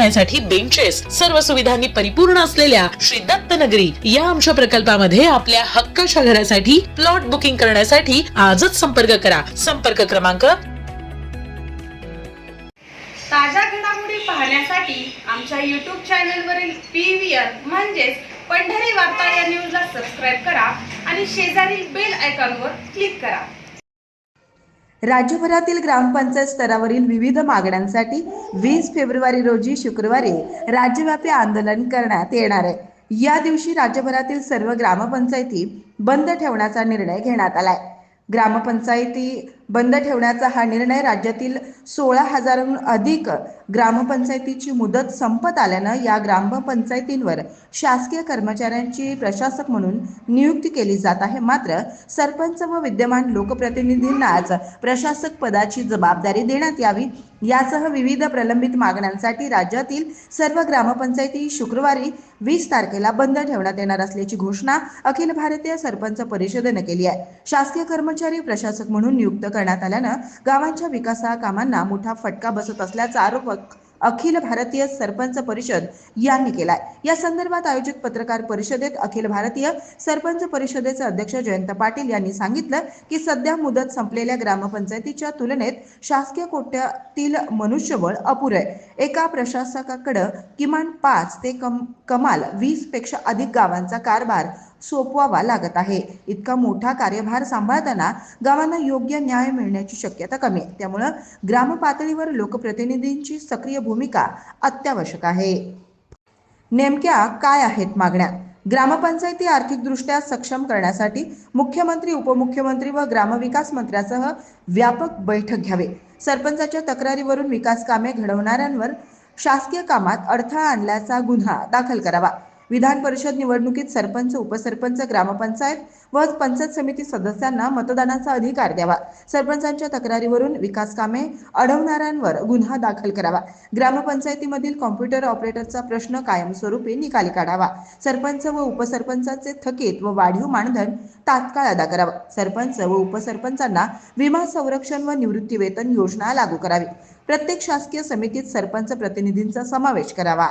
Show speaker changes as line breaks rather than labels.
करण्यासाठी बेंचेस सर्व सुविधांनी परिपूर्ण असलेल्या श्री दत्त नगरी या आमच्या प्रकल्पामध्ये आपल्या हक्काच्या घरासाठी प्लॉट बुकिंग करण्यासाठी आजच संपर्क करा. संपर्क क्रमांक?
ताज्या घडामोडी पाहण्यासाठी आमच्या यूट्यूब चॅनलवरील पी व्ही आर म्हणजेच पंढरी वार्ता या न्यूजला सबस्क्राईब करा आणि शेजारील बेल आयकॉनवर क्लिक करा.
राज्यभरातील ग्रामपंचायत स्तरावरील विविध मागण्यांसाठी वीस फेब्रुवारी रोजी शुक्रवारी राज्यव्यापी आंदोलन करण्यात येणार आहे. या दिवशी राज्यभरातील सर्व ग्रामपंचायती बंद ठेवण्याचा निर्णय घेण्यात आलाय. ग्रामपंचायती बंद ठेवण्याचा हा निर्णय राज्यातील सोळा हजारहून अधिक ग्रामपंचायतीची मुदत संपत आल्यानं या ग्रामपंचायतींवर शासकीय कर्मचाऱ्यांची प्रशासक म्हणून नियुक्ती केली जात आहे. मात्र सरपंच व विद्यमान लोकप्रतिनिधींनाच प्रशासक पदाची जबाबदारी देण्यात यावी यासह विविध प्रलंबित मागण्यांसाठी राज्यातील सर्व ग्रामपंचायती शुक्रवारी वीस तारखेला बंद ठेवण्यात येणार असल्याची घोषणा अखिल भारतीय सरपंच परिषदेनं केली आहे. शासकीय कर्मचारी कर्मचारी प्रशासक म्हणून नियुक्त करण्यात आल्यानं गावांच्या विकासा कामांना मोठा फटका बसत असल्याचा आरोप अखिल भारतीय सरपंच परिषद यांनी केलाय. या संदर्भात आयोजित पत्रकार परिषदेत अखिल भारतीय सरपंच परिषदेचे अध्यक्ष जयंत पाटील यांनी सांगितलं की सध्या मुदत संपलेल्या ग्रामपंचायतीच्या तुलनेत शासकीय कोट्यातील मनुष्यबळ अपुरे आहे. एका प्रशासकाकडे किमान पाच ते कम कमाल वीसपेक्षा अधिक गावांचा कारभार सोपवावा लागत आहे. इतका मोठा कार्यभार सांभाळताना गावांना योग्य न्याय मिळण्याची शक्यता कमी आहे. त्यामुळं ग्राम पातळीवर लोकप्रतिनिधींची सक्रिय भूमिका अत्यावश्यक आहे. नेमक्या काय आहेत मागण्या? ग्रामपंचायती आर्थिकदृष्ट्या सक्षम करण्यासाठी मुख्यमंत्री उपमुख्यमंत्री व ग्रामविकास मंत्र्यासह व्यापक बैठक घ्यावे. सरपंचाच्या तक्रारीवरून विकास कामे घडवणाऱ्यांवर शासकीय कामात अडथळा आणल्याचा गुन्हा दाखल करावा. विधान परिषद निवडणुकीत सरपंच उपसरपंच ग्रामपंचायत व पंचायत समिती सदस्यांना मतदानाचा अधिकार द्यावा. सरपंचांच्या तक्रारीवरून विकास कामे अडवणाऱ्यांवर गुन्हा दाखल करावा. ग्रामपंचायतीमधील कॉम्प्युटर ऑपरेटरचा प्रश्न कायमस्वरूपी निकाली काढावा. सरपंच व उपसरपंचाचे थकीत व वाढीव मानधन तात्काळ अदा करावं. सरपंच व उपसरपंचांना विमा संरक्षण व निवृत्ती वेतन योजना लागू करावी. प्रत्येक शासकीय समितीत सरपंच प्रतिनिधींचा समावेश करावा.